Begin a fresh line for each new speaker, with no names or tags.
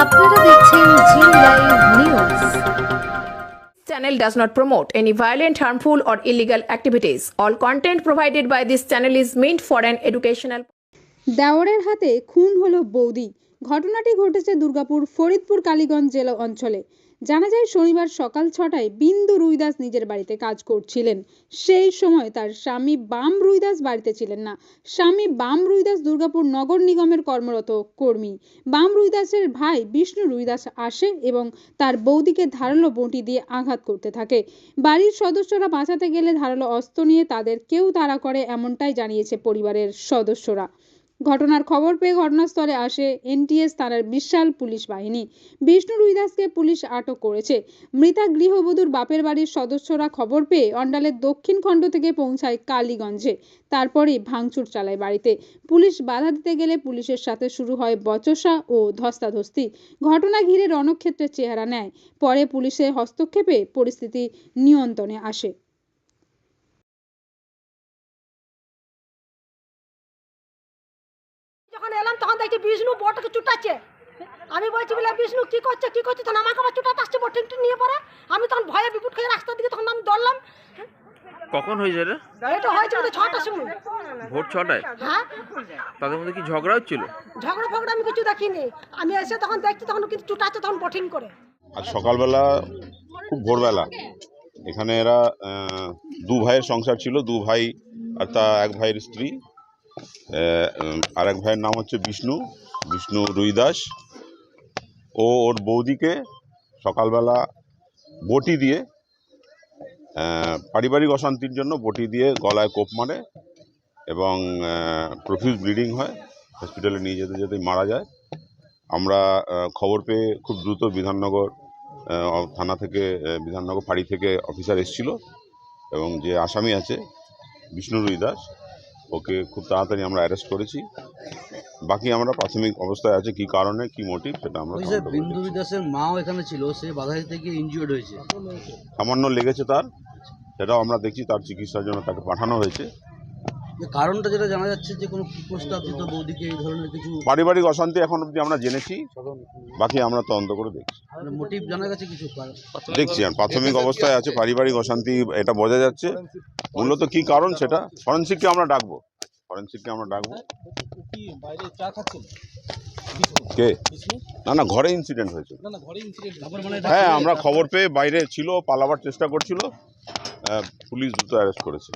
আপনারা দেখছেন Zee live news
channel does not promote any violent, harmful, or illegal activities. All content provided by this channel is meant for an educational
দেওরের হাতে খুন হলো বৌদি ঘটনাটি ঘটেছে দুর্গাপুর, ফরিদপুর, কালীগঞ্জ জেলা অঞ্চলে। জানা যায়, শনিবার সকাল ছটায় বিন্দু রুইদাস নিজের বাড়িতে কাজ করছিলেন। সেই সময় তার স্বামী বাম রুইদাস বাড়িতে ছিলেন না। স্বামী বাম রুইদাস দুর্গাপুর নগর নিগমের কর্মরত কর্মী। বাম রুইদাসের ভাই বিষ্ণু রুইদাস আসে এবং তার বৌদিকে ধারালো বঁটি দিয়ে আঘাত করতে থাকে। বাড়ির সদস্যরা বাঁচাতে গেলে ধারালো অস্ত্র নিয়ে তাদের কেউ তাড়া করে, এমনটাই জানিয়েছে পরিবারের সদস্যরা। ঘটনার খবর পেয়ে ঘটনাস্থলে আসে এনটিএস থানার বিশাল পুলিশ বাহিনী। বিষ্ণু রুইদাসকে পুলিশ আটক করেছে। মৃতা গৃহবধূর বাপের বাড়ির সদস্যরা খবর পেয়ে অন্ডালের দক্ষিণ খণ্ড থেকে পৌঁছায় কালীগঞ্জে। তারপরেই ভাঙচুর চালায় বাড়িতে। পুলিশ বাধা দিতে গেলে পুলিশের সাথে শুরু হয় বচসা ও ধস্তাধস্তি। ঘটনা ঘিরে রণক্ষেত্রের চেহারা নেয়। পরে পুলিশের হস্তক্ষেপে পরিস্থিতি নিয়ন্ত্রণে আসে।
যখন এলাম তখন দেখছি বিষ্ণু বটকে চুটাচ্ছে। আমি বলছি বলে বিষ্ণু কি করছে? কি করছে? তখন আমাকে আবার চুটাতে আসছে বটিংটি নিয়ে পরে আমি তখন ভয়ে বিপুট খেয়ে রাস্তার দিকে তখন আমি দৌড়লাম।
কখন হয়েছে এটা?
এটা হয়েছে বোধহয় ছটার সময়।
ভোর ছটায়?
হ্যাঁ।
তাদের মধ্যে কি ঝগড়া হচ্ছিল?
ঝগড়া ফগড়া আমি কিছু দেখিনি। আমি এসে তখন দেখছি তখন কিন্তু চুটাচ্ছে তখন বটিং করে।
আজ সকালবেলা খুব ভোরবেলা এখানে এরা দু ভাইয়ের সংসার ছিল দু ভাই আর তা এক ভাইয়ের স্ত্রী। আহ, উম, আর এক ভাইয়ের নাম হচ্ছে বিষ্ণু বিষ্ণু রুইদাস। ও ওর বৌদিকে সকালবেলা বটি দিয়ে পারিবারিক অশান্তির জন্য বটি দিয়ে গলায় কোপ মারে এবং প্রফিউজ ব্লিডিং হয় হসপিটালে নিয়ে যেতে যেতেই মারা যায়। আমরা খবর পেয়ে খুব দ্রুত বিধাননগর থানা থেকে বিধাননগর ফাঁড়ি থেকে অফিসার এসেছিল এবং যে আসামি আছে বিষ্ণু রুই দাস ওকে খুব তাড়াতাড়ি আমরা অ্যারেস্ট করেছি। বাকি আমরা প্রাথমিক অবস্থায় আছে কি কারণে কি মোটিভ সেটা আমরা
যে বিন্দু। বিদাসের মাও এখানে ছিল সে বাধা দিতে গিয়ে ইনজিওর্ড হয়েছে।
সামান্য লেগেছে তার সেটাও আমরা দেখছি তার চিকিৎসার জন্য তাকে পাঠানো হয়েছে।
যে কারণটা যেটা জানা যাচ্ছে যে কোনো কুপ্রস্তাব বৌদিকে এই ধরনের কিছু
পারিবারিক অশান্তি এখন অবধি আমরা জেনেছি বাকি আমরা তদন্ত করে দেখছি।
মোটিভ জানা গেছে কিছু
দেখছি প্রাথমিক অবস্থায় আছে। পারিবারিক অশান্তি এটা বোঝা যাচ্ছে। মূলত কি কারণ সেটা? ফরেন্সিককে আমরা ডাকবো। ফরেন্সিককে আমরা ডাকবো। কে? না না ঘরে ইনসিডেন্ট হয়েছে হ্যাঁ আমরা খবর পেয়ে বাইরে ছিল পালাবার চেষ্টা করছিল। পুলিশ দ্রুত অ্যারেস্ট করেছে।